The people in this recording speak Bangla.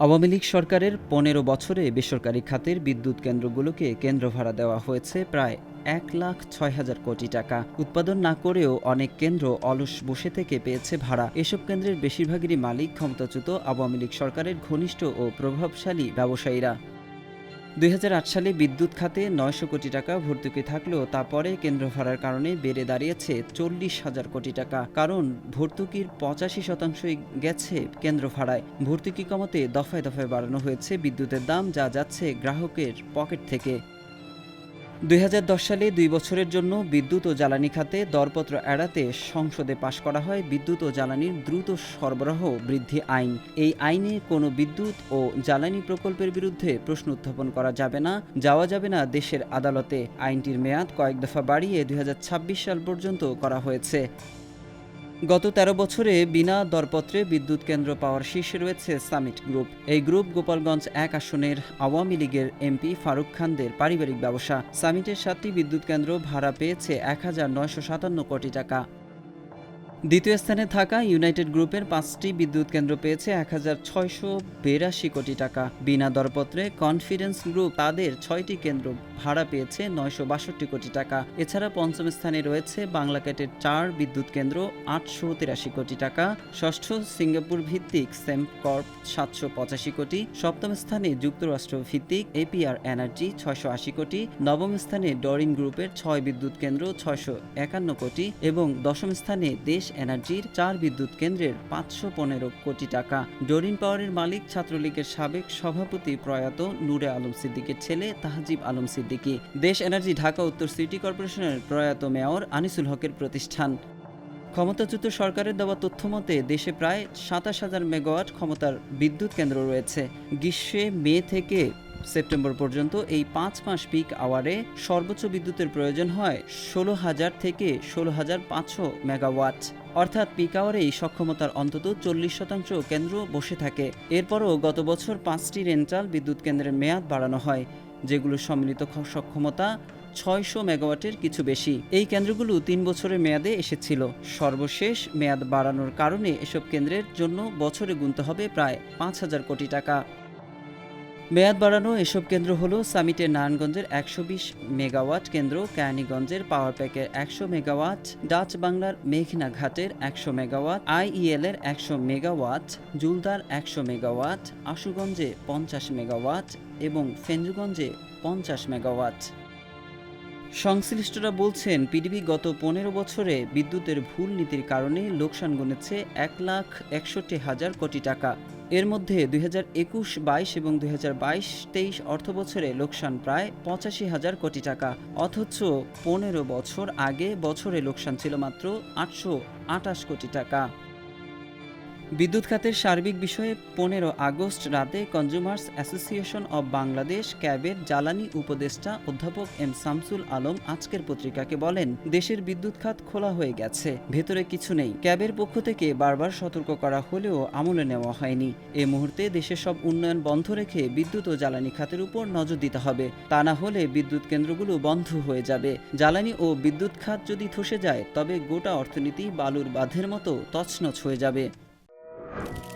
আওয়ামী লীগ সরকারের পনেরো বছরে বেসরকারি খাতের বিদ্যুৎ কেন্দ্রগুলোকে কেন্দ্র ভাড়া দেওয়া হয়েছে প্রায় এক লাখ ছয় হাজার কোটি টাকা। উৎপাদন না করেও অনেক কেন্দ্র অলস বসে থেকে পেয়েছে ভাড়া। এসব কেন্দ্রের বেশিরভাগেরই মালিক ক্ষমতাচ্যুত আওয়ামী লীগ সরকারের ঘনিষ্ঠ ও প্রভাবশালী ব্যবসায়ীরা। দুই হাজার আট সালে বিদ্যুৎ খাতে নয়শো কোটি টাকা ভর্তুকি থাকলেও তা পরে কেন্দ্র ভাড়ার কারণে বেড়ে দাঁড়িয়েছে চল্লিশ হাজার কোটি টাকা। কারণ ভর্তুকির পঁচাশি শতাংশই গেছে কেন্দ্র ভাড়ায়। ভর্তুকি কমাতে দফায় দফায় বাড়ানো হয়েছে বিদ্যুতের দাম, যা যাচ্ছে গ্রাহকের পকেট থেকে। দুই হাজার দশ সালে দুই বছরের জন্য বিদ্যুৎ ও জ্বালানি খাতে দরপত্র এড়াতে সংসদে পাশ করা হয় বিদ্যুৎ ও জ্বালানির দ্রুত সরবরাহ বৃদ্ধি আইন। এই আইনে কোনো বিদ্যুৎ ও জ্বালানি প্রকল্পের বিরুদ্ধে প্রশ্ন উত্থাপন করা যাবে না, যাওয়া যাবে না দেশের আদালতে। আইনটির মেয়াদ কয়েক দফা বাড়িয়ে দুই হাজার ছাব্বিশ সাল পর্যন্ত করা হয়েছে। গত ১৩ বছরে বিনা দরপত্রে বিদ্যুৎ কেন্দ্র পাওয়ার শীর্ষে রয়েছে সামিট গ্রুপ। এই গ্রুপ গোপালগঞ্জ এক আসনের আওয়ামী লীগের এমপি ফারুক খানদের পারিবারিক ব্যবসা। সামিটের সাতটি বিদ্যুৎ কেন্দ্র ভাড়া পেয়েছে এক হাজার নয়শো সাতান্ন কোটি টাকা। দ্বিতীয় স্থানে থাকা ইউনাইটেড গ্রুপের পাঁচটি বিদ্যুৎ কেন্দ্র পেয়েছে এক হাজার ছয়শো বিরাশি কোটি টাকা। বিনা দরপত্রে কনফিডেন্স গ্রুপ তাদের ছয়টি কেন্দ্র ভাড়া পেয়েছে নয়শো বাষট্টি কোটি টাকা। এছাড়া পঞ্চম স্থানে রয়েছে বাংলাক্যাটের চার বিদ্যুৎ কেন্দ্র, আটশো তিরাশি কোটি টাকা। ষষ্ঠ, সিঙ্গাপুর ভিত্তিক সেম্প কর্প সাতশো পঁচাশি কোটি। সপ্তম স্থানে যুক্তরাষ্ট্র ভিত্তিক এপিআর এনার্জি, ছয়শো আশি কোটি। নবম স্থানে ডরিন গ্রুপের ছয় বিদ্যুৎ কেন্দ্র, ছয়শো একান্ন কোটি এবং দশম স্থানে দেশ এনার্জির চার বিদ্যুৎ কেন্দ্রের পাঁচশো পনেরো কোটি টাকা। ডরিন পাওয়ারের মালিক ছাত্রলীগের সাবেক সভাপতি প্রয়াত নূরে আলম সিদ্দিকের ছেলে তাহাজিব আলম সিদ্দিকী। দেশ এনার্জি ঢাকা, উত্তর সিটি কর্পোরেশনের প্রয়াত মেয়র আনিসুল হকের প্রতিষ্ঠান। ক্ষমতাচ্যুত সরকারের দেওয়া তথ্য মতে, দেশে প্রায় সাতাশ হাজার মেগাওয়াট ক্ষমতার বিদ্যুৎ কেন্দ্র রয়েছে। গ্রীষ্মে মে থেকে সেপ্টেম্বর পর্যন্ত এই পাঁচ মাস পিক আওয়ারে সর্বোচ্চ বিদ্যুতের প্রয়োজন হয় ষোলো হাজার থেকে ষোলো হাজার পাঁচশো মেগাওয়াট। অর্থাৎ পিক আওয়ারে এই সক্ষমতার অন্তত চল্লিশ শতাংশ কেন্দ্র বসে থাকে। এরপরও গত বছর পাঁচটি রেন্টাল বিদ্যুৎ কেন্দ্রের মেয়াদ বাড়ানো হয়। যেগুলোর সম্মিলিত সক্ষমতা ছয়শো মেগাওয়াটের কিছু বেশি। এই কেন্দ্রগুলো তিন বছরের মেয়াদে এসেছিল। সর্বশেষ মেয়াদ বাড়ানোর কারণে এসব কেন্দ্রের জন্য বছরে গুনতে হবে প্রায় পাঁচ হাজার কোটি টাকা। মেয়াদ বাড়ানো এসব কেন্দ্র হল সামিটের নারায়ণগঞ্জের একশো বিশ মেগাওয়াট কেন্দ্র, কায়ানীগঞ্জের পাওয়ার প্যাকের একশো মেগাওয়াট, ডাচ বাংলার মেঘনা ঘাটের একশো মেগাওয়াট আইইএল এর একশো মেগাওয়াট, জুলদার একশো মেগাওয়াট, আশুগঞ্জে পঞ্চাশ মেগাওয়াট এবং ফেঞ্জুগঞ্জে পঞ্চাশ মেগাওয়াট। সংশ্লিষ্টরা বলছেন পিডিবি গত পনেরো বছরে বিদ্যুতের ভুল নীতির কারণে লোকসান গুনেছে এক লাখ একষট্টি হাজার কোটি টাকা। এর মধ্যে দুই হাজার একুশ, বাইশ এবং দুই হাজার বাইশ, তেইশ অর্থ বছরে লোকসান প্রায় পঁচাশি হাজার কোটি টাকা। অথচ পনেরো বছর আগে বছরে লোকসান ছিল মাত্র আটশো আটাশ কোটি টাকা। বিদ্যুৎ খাতের সার্বিক বিষয়ে পনেরো আগস্ট রাতে কনজিউমার্স অ্যাসোসিয়েশন অব বাংলাদেশ ক্যাবের জ্বালানি উপদেষ্টা অধ্যাপক এম শামসুল আলম আজকের পত্রিকাকে বলেন, দেশের বিদ্যুৎ খাত খোলা হয়ে গেছে, ভেতরে কিছু নেই। ক্যাবের পক্ষ থেকে বারবার সতর্ক করা হলেও আমলে নেওয়া হয়নি। এ মুহূর্তে দেশের সব উন্নয়ন বন্ধ রেখে বিদ্যুৎ ও জ্বালানি খাতের উপর নজর দিতে হবে। তা না হলে বিদ্যুৎ কেন্দ্রগুলো বন্ধ হয়ে যাবে। জ্বালানি ও বিদ্যুৎ খাত যদি ধসে যায়, তবে গোটা অর্থনীতি বালুর বাঁধের মতো তছনছ হয়ে যাবে। you